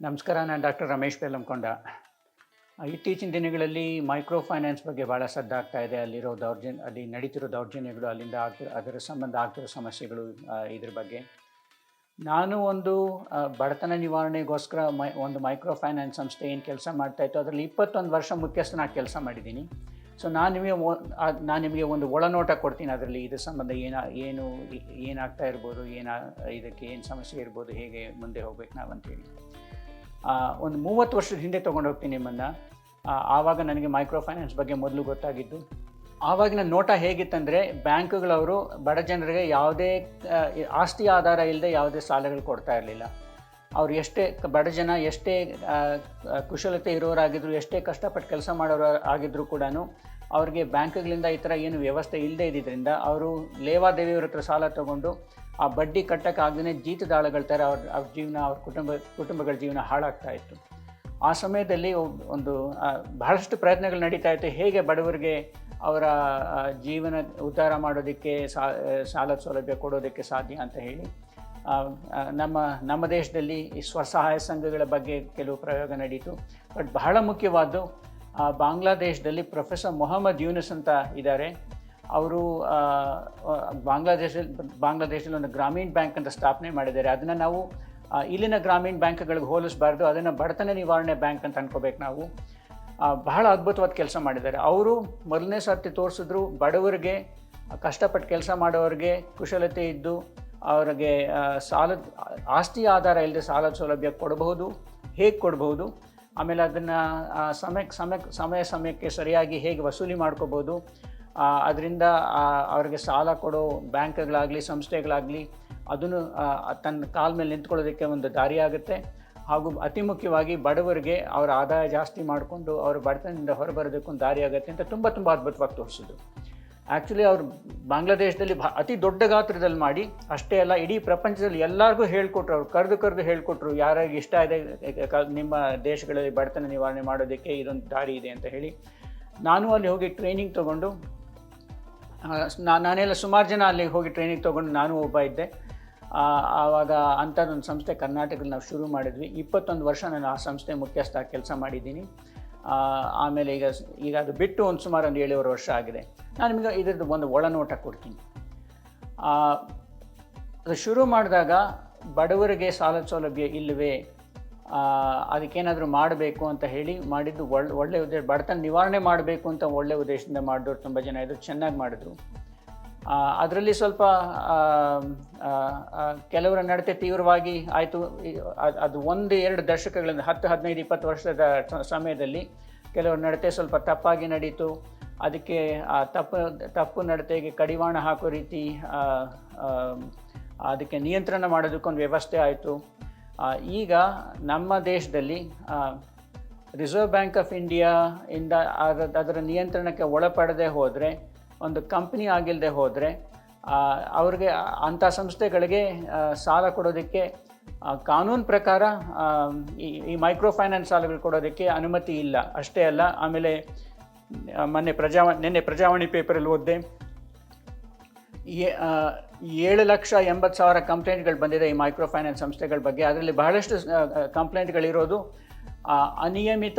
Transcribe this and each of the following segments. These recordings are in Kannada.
ನಮಸ್ಕಾರ ನಾನು ಡಾಕ್ಟರ್ ರಮೇಶ್ ಪೇಲಂಕೊಂಡ ಇತ್ತೀಚಿನ ದಿನಗಳಲ್ಲಿ ಮೈಕ್ರೋ ಫೈನಾನ್ಸ್ ಬಗ್ಗೆ ಭಾಳ ಸದ್ದಾಗ್ತಾ ಇದೆ. ಅಲ್ಲಿರೋ ದೌರ್ಜನ್ಯ ಅಲ್ಲಿ ನಡೀತಿರೋ ದೌರ್ಜನ್ಯಗಳು ಅಲ್ಲಿಂದ ಆಗ್ತಿರೋ ಅದರ ಸಂಬಂಧ ಆಗ್ತಿರೋ ಸಮಸ್ಯೆಗಳು ಇದ್ರ ಬಗ್ಗೆ. ನಾನು ಒಂದು ಬಡತನ ನಿವಾರಣೆಗೋಸ್ಕರ ಮೈ ಒಂದು ಮೈಕ್ರೋ ಫೈನಾನ್ಸ್ ಸಂಸ್ಥೆ ಏನು ಕೆಲಸ ಮಾಡ್ತಾಯಿತ್ತು ಅದರಲ್ಲಿ ಇಪ್ಪತ್ತೊಂದು ವರ್ಷ ಮುಖ್ಯಸ್ಥನಾಗಿ ಕೆಲಸ ಮಾಡಿದ್ದೀನಿ. ಸೊ ನಾನು ನಿಮಗೆ ನಾನು ನಿಮಗೆ ಒಂದು ಒಳನೋಟ ಕೊಡ್ತೀನಿ ಅದರಲ್ಲಿ ಇದ್ರ ಸಂಬಂಧ ಏನ ಏನು ಏನಾಗ್ತಾ ಇರ್ಬೋದು ಏನ ಇದಕ್ಕೆ ಏನು ಸಮಸ್ಯೆ ಇರ್ಬೋದು ಹೇಗೆ ಮುಂದೆ ಹೋಗ್ಬೇಕು ನಾವು ಅಂತೇಳಿ ಆ, ಒಂದು ಮೂವತ್ತು ವರ್ಷದ ಹಿಂದೆ ತೊಗೊಂಡು ಹೋಗ್ತೀನಿ ನಿಮ್ಮನ್ನು. ಆವಾಗ ನನಗೆ ಮೈಕ್ರೋ ಫೈನಾನ್ಸ್ ಬಗ್ಗೆ ಮೊದಲು ಗೊತ್ತಾಗಿದ್ದು. ಆವಾಗಿನ ನೋಟ ಹೇಗಿತ್ತಂದರೆ ಬ್ಯಾಂಕ್ಗಳವರು ಬಡ ಜನರಿಗೆ ಯಾವುದೇ ಆಸ್ತಿ ಆಧಾರ ಇಲ್ಲದೆ ಯಾವುದೇ ಸಾಲಗಳು ಕೊಡ್ತಾ ಇರಲಿಲ್ಲ. ಅವ್ರು ಎಷ್ಟೇ ಬಡ ಜನ ಎಷ್ಟೇ ಕುಶಲತೆ ಇರೋರಾಗಿದ್ದರು ಎಷ್ಟೇ ಕಷ್ಟಪಟ್ಟು ಕೆಲಸ ಮಾಡೋರು ಆಗಿದ್ದರೂ ಕೂಡ ಅವ್ರಿಗೆ ಬ್ಯಾಂಕ್ಗಳಿಂದ ಈ ಥರ ಏನು ವ್ಯವಸ್ಥೆ ಇಲ್ಲದೆ ಇದ್ದಿದ್ದರಿಂದ ಅವರು ಲೇವಾದೇವಿಯವ್ರ ಹತ್ರ ಸಾಲ ತಗೊಂಡು ಆ ಬಡ್ಡಿ ಕಟ್ಟೋಕ್ಕಾಗದೇ ಜೀತದಾಳಗಳ ಥರ ಅವ್ರ ಅವ್ರ ಜೀವನ, ಅವ್ರ ಕುಟುಂಬ, ಕುಟುಂಬಗಳ ಜೀವನ ಹಾಳಾಗ್ತಾ ಇತ್ತು. ಆ ಸಮಯದಲ್ಲಿ ಒಂದು ಬಹಳಷ್ಟು ಪ್ರಯತ್ನಗಳು ನಡೀತಾ ಇತ್ತು. ಹೇಗೆ ಬಡವರಿಗೆ ಅವರ ಜೀವನ ಉದ್ಧಾರ ಮಾಡೋದಕ್ಕೆ ಸಾಲದ ಸೌಲಭ್ಯ ಕೊಡೋದಕ್ಕೆ ಸಾಧ್ಯ ಅಂತ ಹೇಳಿ ನಮ್ಮ ನಮ್ಮ ದೇಶದಲ್ಲಿ ಈ ಸ್ವಸಹಾಯ ಸಂಘಗಳ ಬಗ್ಗೆ ಕೆಲವು ಪ್ರಯೋಗ ನಡೀತು. ಬಟ್ ಬಹಳ ಮುಖ್ಯವಾದ್ದು ಬಾಂಗ್ಲಾದೇಶದಲ್ಲಿ ಪ್ರೊಫೆಸರ್ ಮೊಹಮ್ಮದ್ ಯೂನಸ್ ಅಂತ ಇದ್ದಾರೆ. ಅವರು ಬಾಂಗ್ಲಾದೇಶದಲ್ಲಿ ಬಾಂಗ್ಲಾದೇಶದಲ್ಲಿ ಒಂದು ಗ್ರಾಮೀಣ ಬ್ಯಾಂಕ್ ಅಂತ ಸ್ಥಾಪನೆ ಮಾಡಿದ್ದಾರೆ. ಅದನ್ನು ನಾವು ಇಲ್ಲಿನ ಗ್ರಾಮೀಣ ಬ್ಯಾಂಕ್ಗಳಿಗೆ ಹೋಲಿಸಬಾರ್ದು. ಅದನ್ನು ಬಡತನ ನಿವಾರಣೆ ಬ್ಯಾಂಕ್ ಅಂತ ಅನ್ಕೋಬೇಕು ನಾವು. ಬಹಳ ಅದ್ಭುತವಾದ ಕೆಲಸ ಮಾಡಿದ್ದಾರೆ. ಅವರು ಮೊದಲನೇ ಸರ್ತಿ ತೋರಿಸಿದ್ರು, ಬಡವರಿಗೆ, ಕಷ್ಟಪಟ್ಟು ಕೆಲಸ ಮಾಡೋರಿಗೆ ಕುಶಲತೆ ಇದ್ದು, ಅವರಿಗೆ ಸಾಲದ ಆಸ್ತಿ ಆಧಾರ ಇಲ್ಲದೆ ಸಾಲದ ಸೌಲಭ್ಯ ಕೊಡಬಹುದು. ಹೇಗೆ ಕೊಡಬಹುದು? ಆಮೇಲೆ ಅದನ್ನು ಸಮಯಕ್ಕೆ ಸಮಯಕ್ಕೆ ಸಮಯ ಸಮಯಕ್ಕೆ ಸರಿಯಾಗಿ ಹೇಗೆ ವಸೂಲಿ ಮಾಡ್ಕೋಬೋದು ಅದರಿಂದ ಅವರಿಗೆ ಸಾಲ ಕೊಡೋ ಬ್ಯಾಂಕ್ಗಳಾಗಲಿ, ಸಂಸ್ಥೆಗಳಾಗಲಿ, ಅದನ್ನು ತನ್ನ ಕಾಲ ಮೇಲೆ ನಿಂತ್ಕೊಳ್ಳೋದಕ್ಕೆ ಒಂದು ದಾರಿ ಆಗುತ್ತೆ. ಹಾಗೂ ಅತಿ ಮುಖ್ಯವಾಗಿ ಬಡವರಿಗೆ ಅವರ ಆದಾಯ ಜಾಸ್ತಿ ಮಾಡಿಕೊಂಡು ಅವರ ಬಡತನದಿಂದ ಹೊರಬರೋದಕ್ಕೊಂದು ದಾರಿಯಾಗುತ್ತೆ ಅಂತ ತುಂಬ ತುಂಬ ಅದ್ಭುತವಾಗಿ ತೋರಿಸಿದ್ರು ಆ್ಯಕ್ಚುಲಿ ಅವರು ಬಾಂಗ್ಲಾದೇಶದಲ್ಲಿ ಭಾ ಅತಿ ದೊಡ್ಡ ಗಾತ್ರದಲ್ಲಿ ಮಾಡಿ, ಅಷ್ಟೇ ಅಲ್ಲ, ಇಡೀ ಪ್ರಪಂಚದಲ್ಲಿ ಎಲ್ಲರಿಗೂ ಹೇಳ್ಕೊಟ್ರು ಅವ್ರು, ಕರೆದು ಕರೆದು ಹೇಳ್ಕೊಟ್ರು, ಯಾರಿಗೆ ಇಷ್ಟ ಇದೆ ನಿಮ್ಮ ದೇಶಗಳಲ್ಲಿ ಬಡತನ ನಿವಾರಣೆ ಮಾಡೋದಕ್ಕೆ ಇದೊಂದು ದಾರಿ ಇದೆ ಅಂತ ಹೇಳಿ, ನಾನು ಅಲ್ಲಿ ಹೋಗಿ ಟ್ರೈನಿಂಗ್ ತೊಗೊಂಡು ನಾನೆಲ್ಲ ಸುಮಾರು ಜನ ಅಲ್ಲಿ ಹೋಗಿ ಟ್ರೈನಿಂಗ್ ತೊಗೊಂಡು ನಾನು ಒಬ್ಬ ಇದ್ದೆ. ಆವಾಗ ಅಂಥದ್ದೊಂದು ಸಂಸ್ಥೆ ಕರ್ನಾಟಕದಲ್ಲಿ ನಾವು ಶುರು ಮಾಡಿದ್ವಿ. ಇಪ್ಪತ್ತೊಂದು ವರ್ಷ ನಾನು ಆ ಸಂಸ್ಥೆ ಮುಖ್ಯಸ್ಥ ಕೆಲಸ ಮಾಡಿದ್ದೀನಿ. ಆಮೇಲೆ ಈಗ ಈಗ ಅದು ಬಿಟ್ಟು ಒಂದು ಸುಮಾರು ಒಂದು ಏಳುವರೆ ವರ್ಷ ಆಗಿದೆ. ನಾನು ನಿಮಗೆ ಇದ್ರದ್ದು ಒಂದು ಒಳನೋಟ ಕೊಡ್ತೀನಿ. ಅದು ಶುರು ಮಾಡಿದಾಗ ಬಡವರಿಗೆ ಸಾಲ ಸೌಲಭ್ಯ ಇಲ್ಲವೇ ಅದಕ್ಕೇನಾದರೂ ಮಾಡಬೇಕು ಅಂತ ಹೇಳಿ ಮಾಡಿದ್ದು ಒಳ್ಳೆ ಒಳ್ಳೆಯ ಉದ್ದೇಶ, ಬಡತನ ನಿವಾರಣೆ ಮಾಡಬೇಕು ಅಂತ ಒಳ್ಳೆ ಉದ್ದೇಶದಿಂದ ಮಾಡಿದ್ರು ತುಂಬ ಜನ ಇದ್ರು, ಚೆನ್ನಾಗಿ ಮಾಡಿದ್ರು. ಅದರಲ್ಲಿ ಸ್ವಲ್ಪ ಕೆಲವರ ನಡತೆ ತೀವ್ರವಾಗಿ ಆಯಿತು. ಅದು ಒಂದು ಎರಡು ದಶಕಗಳಿಂದ, ಹತ್ತು, ಹದಿನೈದು, ಇಪ್ಪತ್ತು ವರ್ಷದ ಸಮಯದಲ್ಲಿ ಕೆಲವರ ನಡತೆ ಸ್ವಲ್ಪ ತಪ್ಪಾಗಿ ನಡೀತು. ಅದಕ್ಕೆ, ಆ, ತಪ್ಪು ತಪ್ಪು ನಡತೆಗೆ ಕಡಿವಾಣ ಹಾಕೋ ರೀತಿ ಅದಕ್ಕೆ ನಿಯಂತ್ರಣ ಮಾಡೋದಕ್ಕೊಂದು ವ್ಯವಸ್ಥೆ ಆಯಿತು. ಈಗ ನಮ್ಮ ದೇಶದಲ್ಲಿ ರಿಸರ್ವ್ ಬ್ಯಾಂಕ್ ಆಫ್ ಇಂಡಿಯಾ ಇಂದ ಅದರ ನಿಯಂತ್ರಣಕ್ಕೆ ಒಳಪಡದೆ ಹೋದರೆ ಒಂದು ಕಂಪ್ನಿ ಆಗಿಲ್ಲದೆ ಹೋದರೆ ಅವ್ರಿಗೆ ಅಂಥ ಸಂಸ್ಥೆಗಳಿಗೆ ಸಾಲ ಕೊಡೋದಕ್ಕೆ ಕಾನೂನು ಪ್ರಕಾರ ಈ ಮೈಕ್ರೋ ಫೈನಾನ್ಸ್ ಸಾಲಗಳು ಕೊಡೋದಕ್ಕೆ ಅನುಮತಿ ಇಲ್ಲ. ಅಷ್ಟೇ ಅಲ್ಲ, ಆಮೇಲೆ ಮೊನ್ನೆ ಪ್ರಜಾವ ನಿನ್ನೆ ಪ್ರಜಾವಾಣಿ ಪೇಪರಲ್ಲಿ ಓದಿದೆ ಏಳು ಲಕ್ಷ ಎಂಬತ್ತು ಸಾವಿರ ಕಂಪ್ಲೇಂಟ್ಗಳು ಬಂದಿದೆ ಈ ಮೈಕ್ರೋ ಫೈನಾನ್ಸ್ ಸಂಸ್ಥೆಗಳ ಬಗ್ಗೆ. ಅದರಲ್ಲಿ ಬಹಳಷ್ಟು ಕಂಪ್ಲೇಂಟ್ಗಳಿರೋದು ಅನಿಯಮಿತ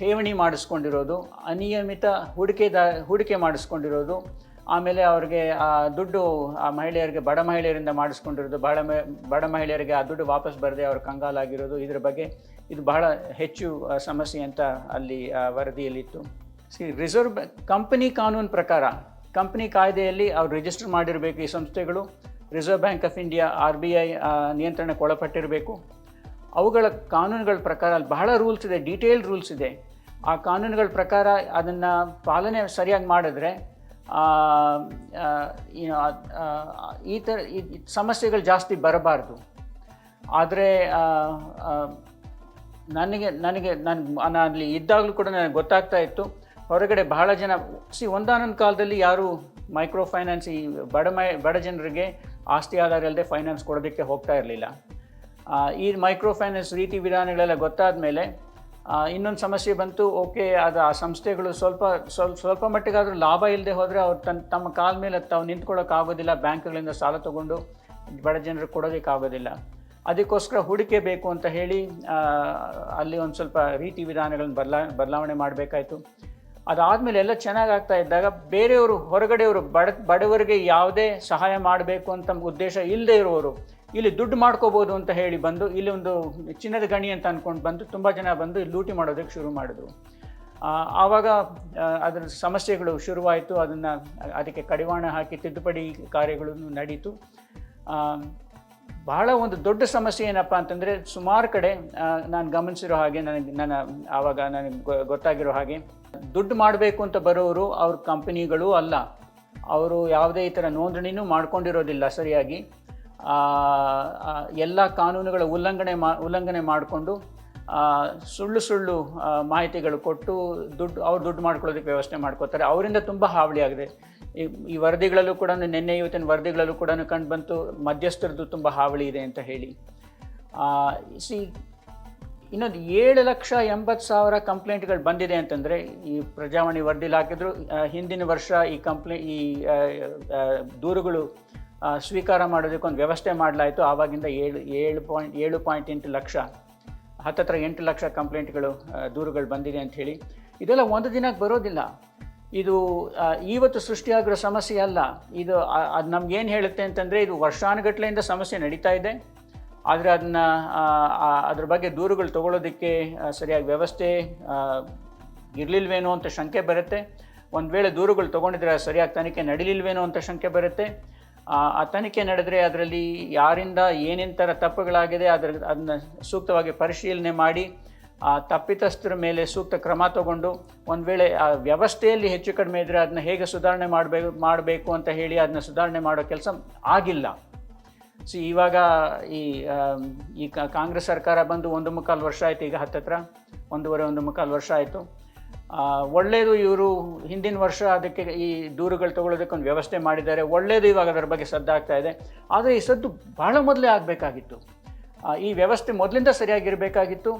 ಠೇವಣಿ ಮಾಡಿಸ್ಕೊಂಡಿರೋದು, ಅನಿಯಮಿತ ಹೂಡಿಕೆದ, ಹೂಡಿಕೆ ಮಾಡಿಸ್ಕೊಂಡಿರೋದು, ಆಮೇಲೆ ಅವ್ರಿಗೆ ಆ ದುಡ್ಡು ಆ ಮಹಿಳೆಯರಿಗೆ, ಬಡ ಮಹಿಳೆಯರಿಂದ ಮಾಡಿಸ್ಕೊಂಡಿರೋದು ಮ ಬಡ ಮಹಿಳೆಯರಿಗೆ ಆ ದುಡ್ಡು ವಾಪಸ್ ಬರದೆ ಅವ್ರ ಕಂಗಾಲಾಗಿರೋದು, ಇದ್ರ ಬಗ್ಗೆ ಇದು ಬಹಳ ಹೆಚ್ಚು ಸಮಸ್ಯೆ ಅಂತ ಅಲ್ಲಿ ವರದಿಯಲ್ಲಿತ್ತು. ಸಿ, ರಿಸರ್ವ್ ಕಂಪನಿ ಕಾನೂನು ಪ್ರಕಾರ, ಕಂಪನಿ ಕಾಯ್ದೆಯಲ್ಲಿ ಅವ್ರು ರಿಜಿಸ್ಟರ್ ಮಾಡಿರಬೇಕು ಈ ಸಂಸ್ಥೆಗಳು. Reserve bank of India, R B I ನಿಯಂತ್ರಣಕ್ಕೆ ಒಳಪಟ್ಟಿರಬೇಕು. ಅವುಗಳ ಕಾನೂನುಗಳ ಪ್ರಕಾರ ಅಲ್ಲಿ ಬಹಳ ರೂಲ್ಸ್ ಇದೆ ಡೀಟೇಲ್ ರೂಲ್ಸ್ ಇದೆ. ಆ ಕಾನೂನುಗಳ ಪ್ರಕಾರ ಅದನ್ನು ಪಾಲನೆ ಸರಿಯಾಗಿ ಮಾಡಿದ್ರೆ ಏನು ಈ ಥರ ಸಮಸ್ಯೆಗಳು ಜಾಸ್ತಿ ಬರಬಾರ್ದು. ಆದರೆ ನನಗೆ ನನಗೆ, ನಾನು ನಾನು ಅಲ್ಲಿ ಇದ್ದಾಗಲೂ ಕೂಡ ನನಗೆ ಗೊತ್ತಾಗ್ತಾ ಇತ್ತು. ಹೊರಗಡೆ ಬಹಳ ಜನ ಸಿ ಒಂದಾನೊಂದು ಕಾಲದಲ್ಲಿ ಯಾರು ಮೈಕ್ರೋ ಫೈನಾನ್ಸ್ ಈ ಬಡ ಮೈ, ಬಡ ಜನರಿಗೆ ಆಸ್ತಿ ಆಧಾರ ಇಲ್ಲದೆ ಫೈನಾನ್ಸ್ ಕೊಡೋದಕ್ಕೆ ಹೋಗ್ತಾ ಇರಲಿಲ್ಲ. ಈ ಮೈಕ್ರೋ ಫೈನಾನ್ಸ್ ರೀತಿ ವಿಧಾನಗಳೆಲ್ಲ ಗೊತ್ತಾದ ಮೇಲೆ ಇನ್ನೊಂದು ಸಮಸ್ಯೆ ಬಂತು, ಓಕೆ ಅದು ಆ ಸಂಸ್ಥೆಗಳು ಸ್ವಲ್ಪ ಸ್ವಲ್ಪ ಸ್ವಲ್ಪ ಮಟ್ಟಿಗಾದರೂ ಲಾಭ ಇಲ್ಲದೆ ಹೋದರೆ ಅವ್ರು ತನ್ನ ತಮ್ಮ ಕಾಲ ಮೇಲೆ ತಾವು ನಿಂತ್ಕೊಳ್ಳೋಕ್ಕಾಗೋದಿಲ್ಲ ಬ್ಯಾಂಕ್ಗಳಿಂದ ಸಾಲ ತಗೊಂಡು ಬಡ ಜನರಿಗೆ ಕೊಡೋದಕ್ಕಾಗೋದಿಲ್ಲ ಅದಕ್ಕೋಸ್ಕರ ಹೂಡಿಕೆ ಬೇಕು ಅಂತ ಹೇಳಿ ಅಲ್ಲಿ ಒಂದು ಸ್ವಲ್ಪ ರೀತಿ ವಿಧಾನಗಳನ್ನು ಬದಲಾ ಬದಲಾವಣೆ ಮಾಡಬೇಕಾಯ್ತು. ಅದಾದಮೇಲೆ ಎಲ್ಲ ಚೆನ್ನಾಗಿ ಆಗ್ತಾ ಇದ್ದಾಗ ಬೇರೆಯವರು, ಹೊರಗಡೆಯವರು ಬಡ, ಬಡವರಿಗೆ ಯಾವುದೇ ಸಹಾಯ ಮಾಡಬೇಕು ಅಂತ ಉದ್ದೇಶ ಇಲ್ಲದೆ ಇರುವವರು ಇಲ್ಲಿ ದುಡ್ಡು ಮಾಡ್ಕೋಬೋದು ಅಂತ ಹೇಳಿ ಬಂದು, ಇಲ್ಲಿ ಒಂದು ಚಿನ್ನದ ಗಣಿ ಅಂತ ಅಂದ್ಕೊಂಡು ಬಂದು ತುಂಬ ಜನ ಬಂದು ಇಲ್ಲಿ ಲೂಟಿ ಮಾಡೋದಕ್ಕೆ ಶುರು ಮಾಡಿದ್ರು. ಆವಾಗ ಅದರ ಸಮಸ್ಯೆಗಳು ಶುರುವಾಯಿತು. ಅದನ್ನು ಅದಕ್ಕೆ ಕಡಿವಾಣ ಹಾಕಿ ತಿದ್ದುಪಡಿ ಕಾರ್ಯಗಳನ್ನು ನಡೀತು. ಬಹಳ ಒಂದು ದೊಡ್ಡ ಸಮಸ್ಯೆ ಏನಪ್ಪ ಅಂತಂದರೆ, ಸುಮಾರು ಕಡೆ ನಾನು ಗಮನಿಸಿರೋ ಹಾಗೆ ನನಗೆ, ನನ್ನ ಆವಾಗ ನನಗೆ ಗೊತ್ತಾಗಿರೋ ಹಾಗೆ ದುಡ್ಡು ಮಾಡಬೇಕು ಅಂತ ಬರೋರು ಅವ್ರ ಕಂಪನಿಗಳು ಅಲ್ಲ. ಅವರು ಯಾವುದೇ ಈ ಥರ ನೋಂದಣಿನೂ ಮಾಡ್ಕೊಂಡಿರೋದಿಲ್ಲ ಸರಿಯಾಗಿ. ಎಲ್ಲ ಕಾನೂನುಗಳ ಉಲ್ಲಂಘನೆ ಮಾ, ಉಲ್ಲಂಘನೆ ಮಾಡಿಕೊಂಡು ಸುಳ್ಳು ಸುಳ್ಳು ಮಾಹಿತಿಗಳು ಕೊಟ್ಟು ದುಡ್ಡು, ಅವ್ರು ದುಡ್ಡು ಮಾಡ್ಕೊಳ್ಳೋದಕ್ಕೆ ವ್ಯವಸ್ಥೆ ಮಾಡ್ಕೋತಾರೆ. ಅವರಿಂದ ತುಂಬ ಹಾವಳಿ ಆಗಿದೆ ಈ ಈ ವರದಿಗಳಲ್ಲೂ ಕೂಡ, ನಿನ್ನೆ ಇವತ್ತಿನ ವರದಿಗಳಲ್ಲೂ ಕೂಡ ಕಂಡು ಬಂತು, ಮಧ್ಯಸ್ಥರದ್ದು ತುಂಬ ಹಾವಳಿ ಇದೆ ಅಂತ ಹೇಳಿ. ಸಿ, ಇನ್ನೊಂದು ಏಳು ಲಕ್ಷ ಎಂಬತ್ತು ಸಾವಿರ ಕಂಪ್ಲೇಂಟ್ಗಳು ಬಂದಿದೆ ಅಂತಂದರೆ, ಈ ಪ್ರಜಾವಾಣಿ ವರದಿಲಿ ಹಾಕಿದ್ರು ಹಿಂದಿನ ವರ್ಷ ಈ ಕಂಪ್ಲೇ, ಈ ದೂರುಗಳು ಸ್ವೀಕಾರ ಮಾಡೋದಕ್ಕೆ ಒಂದು ವ್ಯವಸ್ಥೆ ಮಾಡಲಾಯಿತು. ಆವಾಗಿಂದ ಏಳು ಏಳು ಪಾಯಿಂಟ್ ಏಳು ಪಾಯಿಂಟ್ ಎಂಟು ಲಕ್ಷ, ಹತ್ತತ್ರ ಎಂಟು ಲಕ್ಷ ಕಂಪ್ಲೇಂಟ್ಗಳು ದೂರುಗಳು ಬಂದಿದೆ ಅಂತ ಹೇಳಿ. ಇದೆಲ್ಲ ಒಂದು ದಿನಕ್ಕೆ ಬರೋದಿಲ್ಲ. ಇದು ಇವತ್ತು ಸೃಷ್ಟಿಯಾಗಿರೋ ಸಮಸ್ಯೆ ಅಲ್ಲ. ಇದು ಅದು ನಮ್ಗೇನು ಹೇಳುತ್ತೆ ಅಂತಂದರೆ ಇದು ವರ್ಷಾನುಗಟ್ಲೆಯಿಂದ ಸಮಸ್ಯೆ ನಡೀತಾ ಇದೆ. ಆದರೆ ಅದನ್ನು ಅದ್ರ ಬಗ್ಗೆ ದೂರುಗಳು ತಗೊಳ್ಳೋದಕ್ಕೆ ಸರಿಯಾಗಿ ವ್ಯವಸ್ಥೆ ಇರಲಿಲ್ವೇನೋ ಅಂತ ಶಂಕೆ ಬರುತ್ತೆ. ಒಂದು ವೇಳೆ ದೂರುಗಳು ತೊಗೊಂಡಿದ್ರೆ ಸರಿಯಾಗಿ ತನಿಖೆ ನಡೀಲಿಲ್ವೇನೋ ಅಂತ ಶಂಕೆ ಬರುತ್ತೆ. ಆ ತನಿಖೆ ನಡೆದರೆ ಅದರಲ್ಲಿ ಯಾರಿಂದ ಏನೇನು ಥರ ತಪ್ಪುಗಳಾಗಿದೆ ಅದರ ಅದನ್ನ ಸೂಕ್ತವಾಗಿ ಪರಿಶೀಲನೆ ಮಾಡಿ, ಆ ತಪ್ಪಿತಸ್ಥರ ಮೇಲೆ ಸೂಕ್ತ ಕ್ರಮ ತಗೊಂಡು ಒಂದು ವೇಳೆ ಆ ವ್ಯವಸ್ಥೆಯಲ್ಲಿ ಹೆಚ್ಚು ಕಡಿಮೆ ಇದ್ದರೆ ಅದನ್ನ ಹೇಗೆ ಸುಧಾರಣೆ ಮಾಡಬೇಕು ಮಾಡಬೇಕು ಅಂತ ಹೇಳಿ ಅದನ್ನ ಸುಧಾರಣೆ ಮಾಡೋ ಕೆಲಸ ಆಗಿಲ್ಲ. ಸಿ, ಇವಾಗ ಈ ಈ ಕಾಂಗ್ರೆಸ್ ಸರ್ಕಾರ ಬಂದು ಒಂದು ಮುಕ್ಕಾಲು ವರ್ಷ ಆಯಿತು ಈಗ ಹತ್ತತ್ರ, ಒಂದೂವರೆ, ಒಂದು ಮುಕ್ಕಾಲು ವರ್ಷ ಆಯಿತು. ಒಳ್ಳೆಯದು ಇವರು ಹಿಂದಿನ ವರ್ಷ ಅದಕ್ಕೆ ಈ ದೂರುಗಳು ತಗೊಳ್ಳೋದಕ್ಕೊಂದು ವ್ಯವಸ್ಥೆ ಮಾಡಿದ್ದಾರೆ. ಒಳ್ಳೆಯದು ಇವಾಗ ಅದರ ಬಗ್ಗೆ ಸದ್ದಾಗ್ತಾ ಇದೆ. ಆದರೆ ಈ ಸದ್ದು ಬಹಳ ಮೊದಲೇ ಆಗಬೇಕಾಗಿತ್ತು. ಈ ವ್ಯವಸ್ಥೆ ಮೊದಲಿಂದ ಸರಿಯಾಗಿರಬೇಕಾಗಿತ್ತು.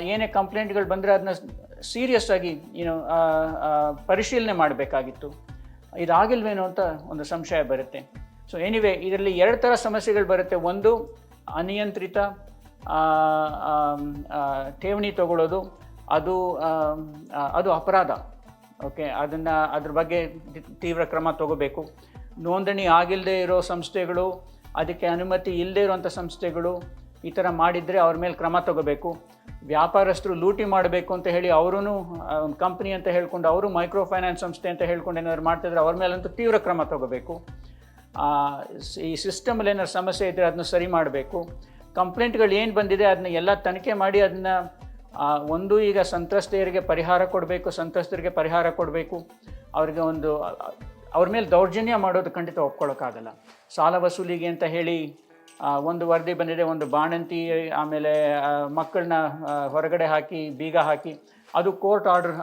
ಏನೇ ಕಂಪ್ಲೇಂಟ್ಗಳು ಬಂದರೆ ಅದನ್ನ ಸೀರಿಯಸ್ ಆಗಿ ಏನು ಪರಿಶೀಲನೆ ಮಾಡಬೇಕಾಗಿತ್ತು. ಇದಾಗಿಲ್ವೇನೋ ಅಂತ ಒಂದು ಸಂಶಯ ಬರುತ್ತೆ. ಸೊ ಎನಿವೆ ಇದರಲ್ಲಿ ಎರಡು ಥರ ಸಮಸ್ಯೆಗಳು ಬರುತ್ತೆ. ಒಂದು ಅನಿಯಂತ್ರಿತ ಠೇವಣಿ ತಗೊಳ್ಳೋದು. ಅದು ಅದು ಅಪರಾಧ. ಓಕೆ ಅದನ್ನು ಅದ್ರ ಬಗ್ಗೆ ತೀವ್ರ ಕ್ರಮ ತಗೋಬೇಕು. ನೋಂದಣಿ ಆಗಿಲ್ಲದೆ ಇರೋ ಸಂಸ್ಥೆಗಳು, ಅದಕ್ಕೆ ಅನುಮತಿ ಇಲ್ಲದೇ ಇರುವಂಥ ಸಂಸ್ಥೆಗಳು ಈ ಥರ ಮಾಡಿದರೆ ಅವ್ರ ಮೇಲೆ ಕ್ರಮ ತಗೋಬೇಕು. ವ್ಯಾಪಾರಸ್ಥರು ಲೂಟಿ ಮಾಡಬೇಕು ಅಂತ ಹೇಳಿ ಅವರೂ ಕಂಪ್ನಿ ಅಂತ ಹೇಳ್ಕೊಂಡು ಅವರು ಮೈಕ್ರೋ ಫೈನಾನ್ಸ್ ಸಂಸ್ಥೆ ಅಂತ ಹೇಳ್ಕೊಂಡು ಏನಾದ್ರು ಮಾಡ್ತಿದ್ರೆ ಅವ್ರ ಮೇಲಂತೂ ತೀವ್ರ ಕ್ರಮ ತಗೋಬೇಕು. ಈ ಸಿಸ್ಟಮಲ್ಲಿ ಏನಾದ್ರು ಸಮಸ್ಯೆ ಇದ್ದರೆ ಅದನ್ನ ಸರಿ ಮಾಡಬೇಕು. ಕಂಪ್ಲೇಂಟ್ಗಳು ಏನು ಬಂದಿದೆ ಅದನ್ನ ಎಲ್ಲ ತನಿಖೆ ಮಾಡಿ ಅದನ್ನ ಒಂದು ಈಗ ಸಂತ್ರಸ್ತೆಯರಿಗೆ ಪರಿಹಾರ ಕೊಡಬೇಕು ಸಂತ್ರಸ್ತರಿಗೆ ಪರಿಹಾರ ಕೊಡಬೇಕು ಅವ್ರಿಗೆ ಒಂದು ಆ, ಅವ್ರ ಮೇಲೆ ದೌರ್ಜನ್ಯ ಮಾಡೋದು ಖಂಡಿತ ಒಪ್ಕೊಳ್ಳೋಕ್ಕಾಗಲ್ಲ ಸಾಲ ವಸೂಲಿಗೆ ಅಂತ ಹೇಳಿ ಒಂದು ವರದಿ ಬಂದಿದೆ ಒಂದು ಬಾಣಂತಿ ಆಮೇಲೆ ಆ, ಮಕ್ಕಳನ್ನ ಹೊರಗಡೆ ಹಾಕಿ ಬೀಗ ಹಾಕಿ ಅದು ಕೋರ್ಟ್ ಆರ್ಡರ್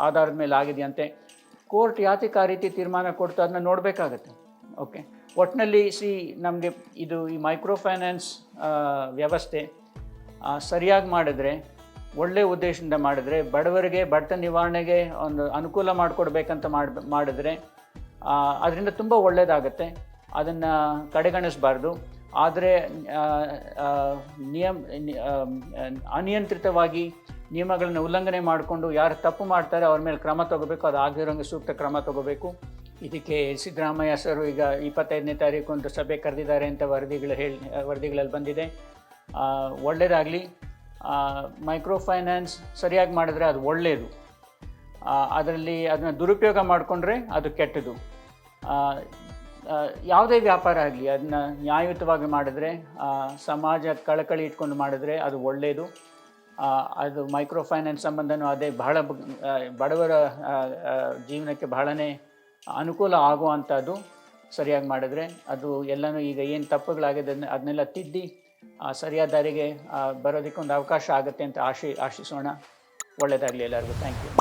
ಆಧಾರದ ಮೇಲೆ ಆಗಿದೆಯಂತೆ. ಕೋರ್ಟ್ ಯಾತಕ್ಕೆ ಆ ರೀತಿ ತೀರ್ಮಾನ ಕೊಡ್ತಾ ಅದನ್ನ ನೋಡಬೇಕಾಗತ್ತೆ. ಓಕೆ ಒಟ್ಟಿನಲ್ಲಿ ಸಿ ನಮಗೆ ಇದು ಈ ಮೈಕ್ರೋ ಫೈನಾನ್ಸ್ ವ್ಯವಸ್ಥೆ ಆ, ಸರಿಯಾಗಿ ಮಾಡಿದರೆ ಒಳ್ಳೆಯ ಉದ್ದೇಶದಿಂದ ಮಾಡಿದರೆ, ಬಡವರಿಗೆ ಬಡತನ ನಿವಾರಣೆಗೆ ಒಂದು ಅನುಕೂಲ ಮಾಡಿಕೊಡ್ಬೇಕಂತ ಮಾಡಿ ಮಾಡಿದರೆ ಅದರಿಂದ ತುಂಬ ಒಳ್ಳೆಯದಾಗುತ್ತೆ ಅದನ್ನು ಕಡೆಗಣಿಸಬಾರ್ದು. ಆದರೆ ನಿಯಮ ಅನಿಯಂತ್ರಿತವಾಗಿ ನಿಯಮಗಳನ್ನು ಉಲ್ಲಂಘನೆ ಮಾಡಿಕೊಂಡು ಯಾರು ತಪ್ಪು ಮಾಡ್ತಾರೆ, ಅವ್ರ ಮೇಲೆ ಕ್ರಮ ತಗೋಬೇಕು, ಅದು ಆಗಿರೋಂಗೆ ಸೂಕ್ತ ಕ್ರಮ ತಗೋಬೇಕು. ಇದಕ್ಕೆ ಸಿದ್ದರಾಮಯ್ಯ ಸರ್ ಈಗ ಇಪ್ಪತ್ತೈದನೇ ತಾರೀಕು ಒಂದು ಸಭೆ ಕರೆದಿದ್ದಾರೆ ಅಂತ ವರದಿಗಳು ಹೇಳಿ, ವರದಿಗಳಲ್ಲಿ ಬಂದಿದೆ. ಒಳ್ಳೆಯದಾಗಲಿ ಮೈಕ್ರೋ ಫೈನಾನ್ಸ್ ಸರಿಯಾಗಿ ಮಾಡಿದ್ರೆ ಅದು ಒಳ್ಳೆಯದು ಅದರಲ್ಲಿ ಅದನ್ನು ದುರುಪಯೋಗ ಮಾಡಿಕೊಂಡ್ರೆ ಅದು ಕೆಟ್ಟದು. ಯಾವುದೇ ವ್ಯಾಪಾರ ಆಗಲಿ, ಅದನ್ನ ನ್ಯಾಯಯುತವಾಗಿ ಮಾಡಿದ್ರೆ ಸಮಾಜ ಕಳಕಳಿ ಇಟ್ಕೊಂಡು ಮಾಡಿದ್ರೆ ಅದು ಒಳ್ಳೆಯದು ಅದು ಮೈಕ್ರೋ ಫೈನಾನ್ಸ್ ಸಂಬಂಧನೂ ಅದೇ ಬಹಳ ಬಡವರ ಜೀವನಕ್ಕೆ ಬಹಳನೇ ಅನುಕೂಲ ಆಗುವಂಥದ್ದು ಸರಿಯಾಗಿ ಮಾಡಿದ್ರೆ ಅದು ಎಲ್ಲನೂ ಈಗ ಏನು ತಪ್ಪುಗಳಾಗಿದೆ ಅದನ್ನ ಅದನ್ನೆಲ್ಲ ತಿದ್ದಿ ಸರಿಯಾದ ದಾರಿಗೆ ಆ, ಬರೋದಕ್ಕೆ ಒಂದು ಅವಕಾಶ ಆಗುತ್ತೆ ಅಂತ ಆಶಿ ಆಶಿಸೋಣ. ಒಳ್ಳೆಯದಾಗಲಿ ಎಲ್ಲರಿಗೂ. Thank you